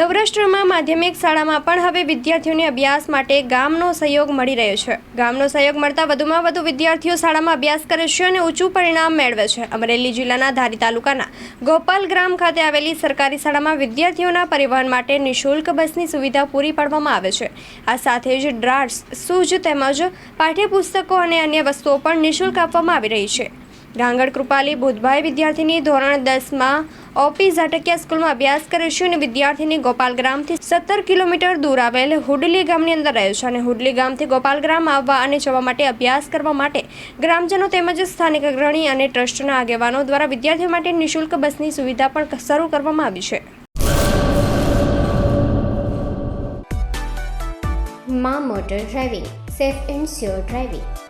સૌરાષ્ટ્રમાં માધ્યમિક શાળામાં પણ હવે વિદ્યાર્થીઓને અભ્યાસ માટે ગામનો સહયોગ મળી રહ્યો છે. ગામનો સહયોગ મળતા વધુમાં વધુ વિદ્યાર્થીઓ શાળામાં અભ્યાસ કરે છે અને ઊંચું પરિણામ મેળવે છે. અમરેલી જિલ્લાના ધારી તાલુકાના ગોપાલ ગ્રામ ખાતે આવેલી સરકારી શાળામાં વિદ્યાર્થીઓના પરિવહન માટે નિઃશુલ્ક બસની સુવિધા પૂરી પાડવામાં આવે છે. આ સાથે જ ડ્રાફ્ટ્સ શૂઝ તેમજ પાઠ્યપુસ્તકો અને અન્ય વસ્તુઓ પણ નિઃશુલ્ક આપવામાં આવી રહી છે. ડાંગર કૃપાલી બુધભાઈ વિદ્યાર્થીની ધોરણ દસમાં ઓપી ઝાટકિયા સ્કૂલમાં અભ્યાસ કરે છે અને વિદ્યાર્થીની ગોપાલ ગ્રામથી સત્તર કિલોમીટર દૂર આવેલ હુડલી ગામની અંદર રહે છે અને હુડલી ગામથી ગોપાલ ગ્રામ આવવા અને જવા માટે અભ્યાસ કરવા માટે ગ્રામજનો તેમજ સ્થાનિક અગ્રણી અને ટ્રસ્ટના આગેવાનો દ્વારા વિદ્યાર્થીઓ માટે નિઃશુલ્ક બસની સુવિધા પણ શરૂ કરવામાં આવી છે. મા motor driving, safe and sure driving.